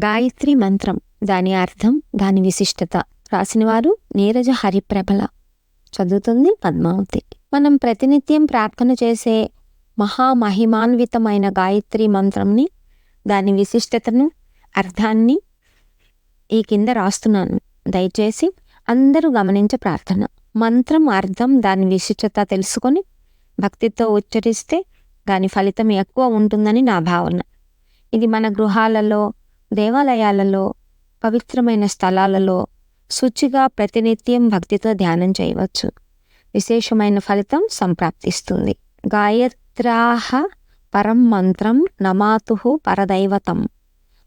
గాయత్రి మంత్రం. దాని అర్థం దాని విశిష్టత. రాసినవారు నీరజ హరిప్రభల. చదువుతుంది పద్మావతి. మనం ప్రతినిత్యం ప్రార్థన చేసే మహామహిమాన్వితమైన గాయత్రి మంత్రంని దాని విశిష్టతను అర్థాన్ని ఈ కింద రాస్తున్నాను. దయచేసి అందరూ గమనించ ప్రార్థన. మంత్రం అర్థం దాని విశిష్టత తెలుసుకొని భక్తితో ఉచ్చరిస్తే దాని ఫలితం ఎక్కువ ఉంటుందని నా భావన. ఇది మన గృహాలలో దేవాలయాలలో పవిత్రమైన స్థలాలలో శుచిగా ప్రతినిత్యం భక్తితో ధ్యానం చేయవచ్చు. విశేషమైన ఫలితం సంప్రాప్తిస్తుంది. గాయత్రాహ పరం మంత్రం నమాతు పరదైవతం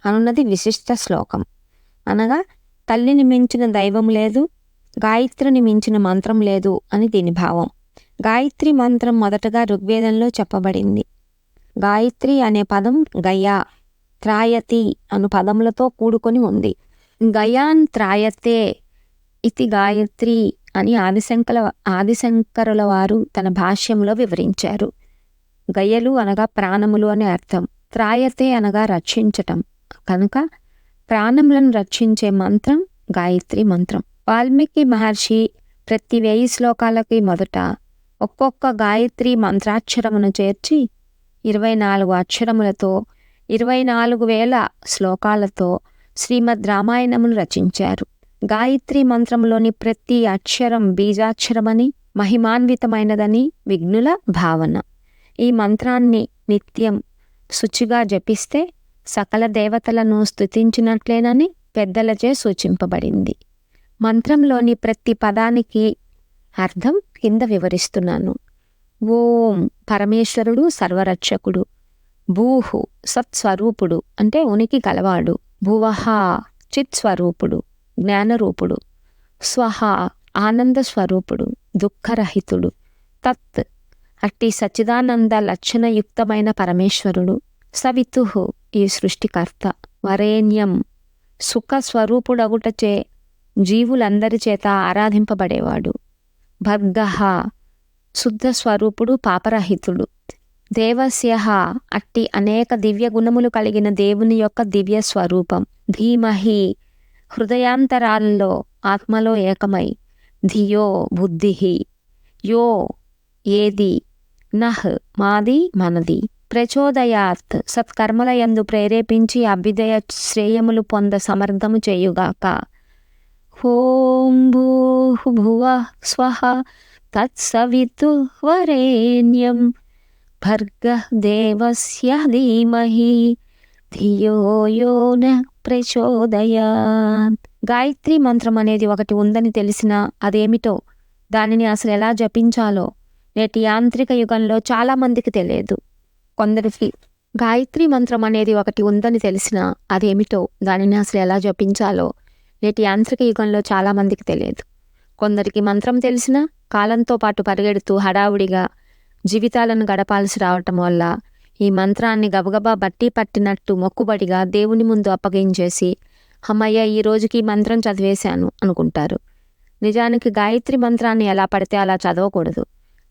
అనున్నది విశిష్ట శ్లోకం. అనగా తల్లిని మించిన దైవం లేదు గాయత్రిని మించిన మంత్రం లేదు అని దీని భావం. గాయత్రి మంత్రం మొదటగా ఋగ్వేదంలో చెప్పబడింది. గాయత్రి అనే పదం గయా త్రాయతి అను పదములతో కూడుకొని ఉంది. గయాన్ త్రాయతే ఇతి గాయత్రి అని ఆదిశంకల ఆదిశంకరుల వారు తన భాష్యంలో వివరించారు. గయలు అనగా ప్రాణములు అని అర్థం. త్రాయతే అనగా రక్షించటం. కనుక ప్రాణములను రక్షించే మంత్రం గాయత్రి మంత్రం. వాల్మీకి మహర్షి ప్రతి వెయ్యి శ్లోకాలకి మొదట ఒక్కొక్క గాయత్రి మంత్రాక్షరమును చేర్చి ఇరవై నాలుగు అక్షరములతో ఇరవై నాలుగు వేల శ్లోకాలతో శ్రీమద్ రామాయణమును రచించారు. గాయత్రి మంత్రంలోని ప్రతి అక్షరం బీజాక్షరమని మహిమాన్వితమైనదని విఘ్నుల భావన. ఈ మంత్రాన్ని నిత్యం శుచిగా జపిస్తే సకల దేవతలను స్తుతించినట్లేనని పెద్దలచే సూచింపబడింది. మంత్రంలోని ప్రతి పదానికి అర్థం కింద వివరిస్తున్నాను. ఓం పరమేశ్వరుడు సర్వరక్షకుడు. భూహు సత్స్వరూపుడు అంటే ఉనికి గలవాడు భువహ చిత్స్వరూపుడు జ్ఞానరూపుడు. స్వహ ఆనంద స్వరూపుడు దుఃఖరహితుడు. తత్ అట్టి సచిదానంద లక్షణయుక్తమైన పరమేశ్వరుడు. సవితు ఈ సృష్టికర్త. వరేణ్యం సుఖస్వరూపుడగుటచే జీవులందరి చేత ఆరాధింపబడేవాడు. భర్గ శుద్ధ స్వరూపుడు పాపరహితుడు. దేవస్యహ అట్టి అనేక దివ్య గుణములు కలిగిన దేవుని యొక్క దివ్య స్వరూపం. ధీమహి హృదయాంతరాలలో ఆత్మలో ఏకమై ధియో బుద్ధి యో ఏది నహ్ మాది మనది. ప్రచోదయాత్ సత్కర్మలయందు ప్రేరేపించి అభ్యుదయ శ్రేయములు పొంద సమర్థము చేయుగాక. ఓం భూ భువ స్వహ తత్సవితు వరేణ్యం భర్గ దేవస్య ధీమహి ధియో యో న ప్రచోదయాత్ గాయత్రి మంత్రం అనేది ఒకటి ఉందని తెలిసినా అదేమిటో దానిని అసలు ఎలా జపించాలో నేటి యాంత్రిక యుగంలో చాలామందికి తెలియదు. కొందరికి గాయత్రి మంత్రం అనేది ఒకటి ఉందని తెలిసినా అదేమిటో దానిని అసలు ఎలా జపించాలో నేటి యాంత్రిక యుగంలో చాలామందికి తెలియదు. కొందరికి మంత్రం తెలిసినా కాలంతో పాటు పరిగెడుతూ హడావుడిగా జీవితాలను గడపాల్సి రావటం వల్ల ఈ మంత్రాన్ని గబగబా బట్టి పట్టినట్టు మొక్కుబడిగా దేవుని ముందు అప్పగించేసి అమ్మయ్య ఈ రోజుకి మంత్రం చదివేశాను అనుకుంటారు. నిజానికి గాయత్రి మంత్రాన్ని ఎలా పడితే అలా చదవకూడదు.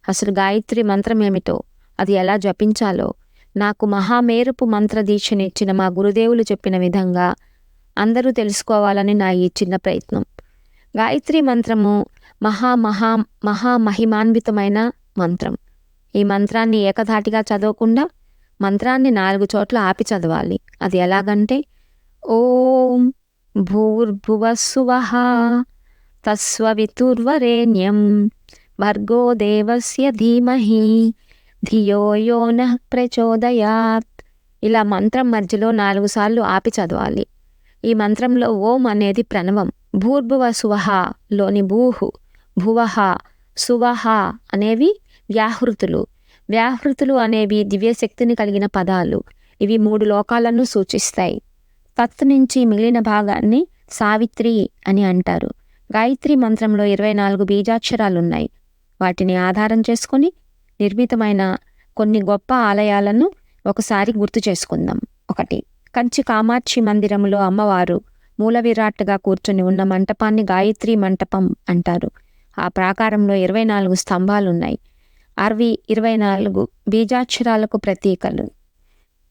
అసలు గాయత్రి మంత్రం ఏమిటో అది ఎలా జపించాలో నాకు మహామేరుపు మంత్ర దీక్షనిచ్చిన మా గురుదేవులు చెప్పిన విధంగా అందరూ తెలుసుకోవాలని నా ఈ చిన్న ప్రయత్నం. గాయత్రి మంత్రము మహా మహా మహామహిమాన్వితమైన మంత్రం. ఈ మంత్రాన్ని ఏకధాటిగా చదవకుండా మంత్రాన్ని నాలుగు చోట్ల ఆపి చదవాలి. అది ఎలాగంటే ఓం భూర్భువస్సువహ తస్వవితుర్వరేణ్యం భర్గో దేవస్య ధీమహి ధియోయో నః ప్రచోదయాత్. ఇలా మంత్రం మధ్యలో నాలుగు సార్లు ఆపి చదవాలి. ఈ మంత్రంలో ఓం అనేది ప్రణవం. భూర్భువ సువహ లోని భూహు భువహ సువహ అనేవి వ్యాహృతులు. వ్యాహృతులు అనేవి దివ్యశక్తిని కలిగిన పదాలు. ఇవి మూడు లోకాలను సూచిస్తాయి. తత్ నుంచి మిగిలిన భాగాన్ని సావిత్రి అని అంటారు. గాయత్రి మంత్రంలో ఇరవై నాలుగు బీజాక్షరాలున్నాయి. వాటిని ఆధారం చేసుకొని నిర్మితమైన కొన్ని గొప్ప ఆలయాలను ఒకసారి గుర్తు చేసుకుందాం. ఒకటి. కంచి కామాక్షి మందిరంలో అమ్మవారు మూల విరాట్గా కూర్చొని ఉన్న మంటపాన్ని గాయత్రి మంటపం అంటారు. ఆ ప్రాకారంలో ఇరవై నాలుగు స్తంభాలున్నాయి. అరవి ఇరవై నాలుగు బీజాక్షరాలకు ప్రతీకలు.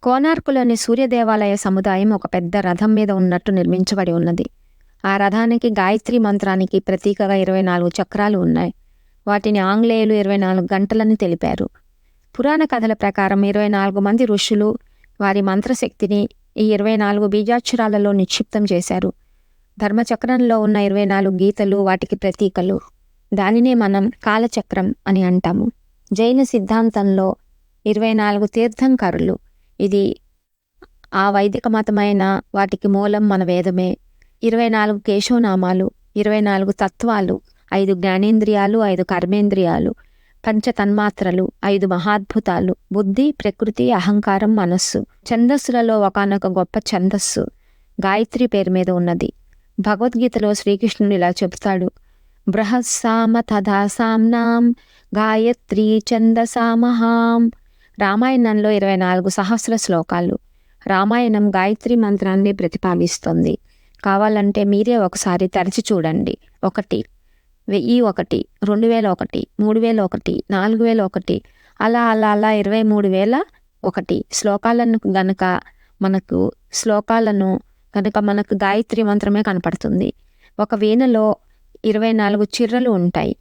కోనార్కులోని సూర్య దేవాలయ సముదాయం ఒక పెద్ద రథం మీద ఉన్నట్టు నిర్మించబడి ఉన్నది. ఆ రథానికి గాయత్రి మంత్రానికి ప్రతీకగా ఇరవై నాలుగు చక్రాలు ఉన్నాయి. వాటిని ఆంగ్లేయులు ఇరవై నాలుగు గంటలని తెలిపారు. పురాణ కథల ప్రకారం ఇరవై నాలుగు మంది ఋషులు వారి మంత్రశక్తిని ఈ ఇరవై నాలుగు బీజాక్షరాలలో నిక్షిప్తం చేశారు. ధర్మచక్రంలో ఉన్న ఇరవై నాలుగు గీతలు వాటికి ప్రతీకలు. దానినే మనం కాలచక్రం అని అంటాము. జైన సిద్ధాంతంలో ఇరవై నాలుగు తీర్థంకరులు. ఇది ఆ వైదిక మతమైన వాటికి మూలం మన వేదమే. ఇరవై నాలుగు కేశవనామాలు ఇరవై నాలుగు తత్వాలు ఐదు జ్ఞానేంద్రియాలు ఐదు కర్మేంద్రియాలు పంచ తన్మాత్రలు ఐదు మహాద్భుతాలు బుద్ధి ప్రకృతి అహంకారం మనస్సు. ఛందస్సులలో ఒకనొక గొప్ప ఛందస్సు గాయత్రి పేరు మీద ఉన్నది. భగవద్గీతలో శ్రీకృష్ణుడు ఇలా చెబుతాడు. బృహస్సామ తథా సామ్నాం గాయత్రి ఛందసామహాం. రామాయణంలో ఇరవై నాలుగు సహస్ర శ్లోకాలు. రామాయణం గాయత్రి మంత్రాన్ని ప్రతిపాదిస్తుంది. కావాలంటే మీరే ఒకసారి తెరచి చూడండి. ఒకటి వెయ్యి ఒకటి రెండు వేల ఒకటి మూడు వేల ఒకటి నాలుగు వేల ఒకటి అలా అలా అలా ఇరవై మూడు వేల ఒకటి శ్లోకాలను గనక మనకు శ్లోకాలను కనుక మనకు గాయత్రి మంత్రమే కనపడుతుంది. ఒక వీణలో ఇరవై నాలుగు చిర్రలు ఉంటాయి.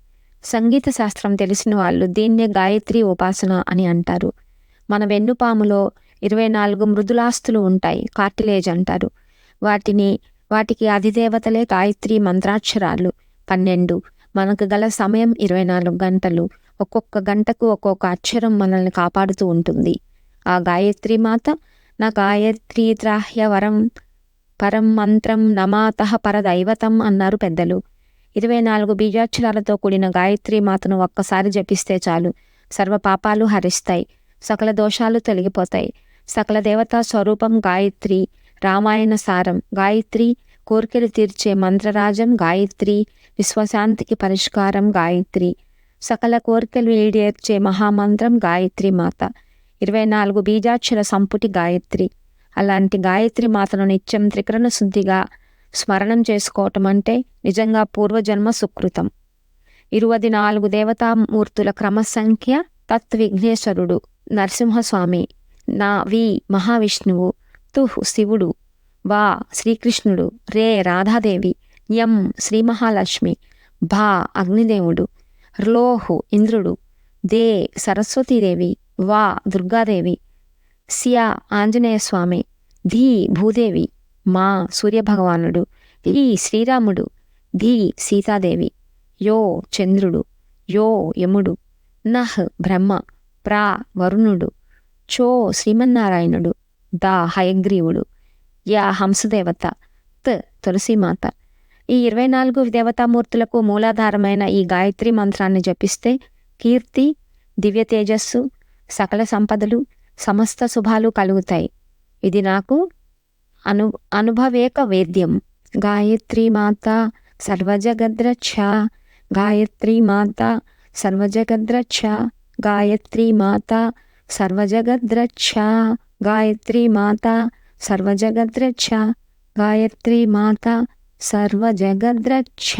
సంగీత శాస్త్రం తెలిసిన వాళ్ళు దీన్నే గాయత్రి ఉపాసన అని అంటారు. మన వెన్నుపాములో ఇరవై నాలుగు మృదులాస్తులు ఉంటాయి కార్టిలేజ్ అంటారు. వాటిని వాటికి అధిదేవతలే గాయత్రి మంత్రాక్షరాలు. పన్నెండు మనకు గల సమయం ఇరవై నాలుగు గంటలు. ఒక్కొక్క గంటకు ఒక్కొక్క అక్షరం మనల్ని కాపాడుతూ ఉంటుంది. ఆ గాయత్రి మాత నా గాయత్రి త్రాహ్య వరం పరం మంత్రం నమాత పరదైవతం అన్నారు పెద్దలు. ఇరవై నాలుగు బీజాక్షరాలతో కూడిన గాయత్రి మాతను ఒక్కసారి జపిస్తే చాలు. సర్వ పాపాలు హరిస్తాయి. సకల దోషాలు తొలగిపోతాయి. సకల దేవతా స్వరూపం గాయత్రి రామాయణ సారం. గాయత్రి కోరికలు తీర్చే మంత్రరాజం గాయత్రి విశ్వశాంతికి పరిష్కారం గాయత్రి. సకల కోరికలు ఈడేర్చే మహామంత్రం గాయత్రి మాత. ఇరవై నాలుగు బీజాక్షర సంపుటి గాయత్రి. అలాంటి గాయత్రి మాతను నిత్యం త్రికరణ శుద్ధిగా స్మరణం చేసుకోవటం అంటే నిజంగా పూర్వజన్మ సుకృతం. ఇరువది నాలుగు దేవతామూర్తుల క్రమసంఖ్య తత్విఘ్నేశ్వరుడు నరసింహస్వామి నా వి మహావిష్ణువు తుహ్ శివుడు వా శ్రీకృష్ణుడు రే రాధాదేవి యం శ్రీ మహాలక్ష్మి భా అగ్నిదేవుడు ర్లోహు ఇంద్రుడు దే సరస్వతీదేవి వా దుర్గాదేవి సియా ఆంజనేయస్వామి ధీ భూదేవి మా సూర్యభగవానుడు ఈ శ్రీరాముడు ధీ సీతాదేవి యో చంద్రుడు యో యముడు నహ్ బ్రహ్మ ప్రా వరుణుడు చో శ్రీమన్నారాయణుడు దా హయగ్రీవుడు యా హంసదేవత త్ తులసీమాత. ఈ ఇరవై నాలుగు దేవతామూర్తులకు మూలాధారమైన ఈ గాయత్రి మంత్రాన్ని జపిస్తే కీర్తి దివ్య తేజస్సు సకల సంపదలు సమస్త శుభాలు కలుగుతాయి. ఇది నాకు అను అనుభవేక వేద్యం. గాయత్రి మాత సర్వజగద్రక్ష గాయత్రి మాత సర్వజగద్రక్ష గాయత్రి మాత సర్వజగద్రక్ష గాయత్రి మాత సర్వజగద్రక్ష గాయత్రి మాత సర్వజగద్రక్ష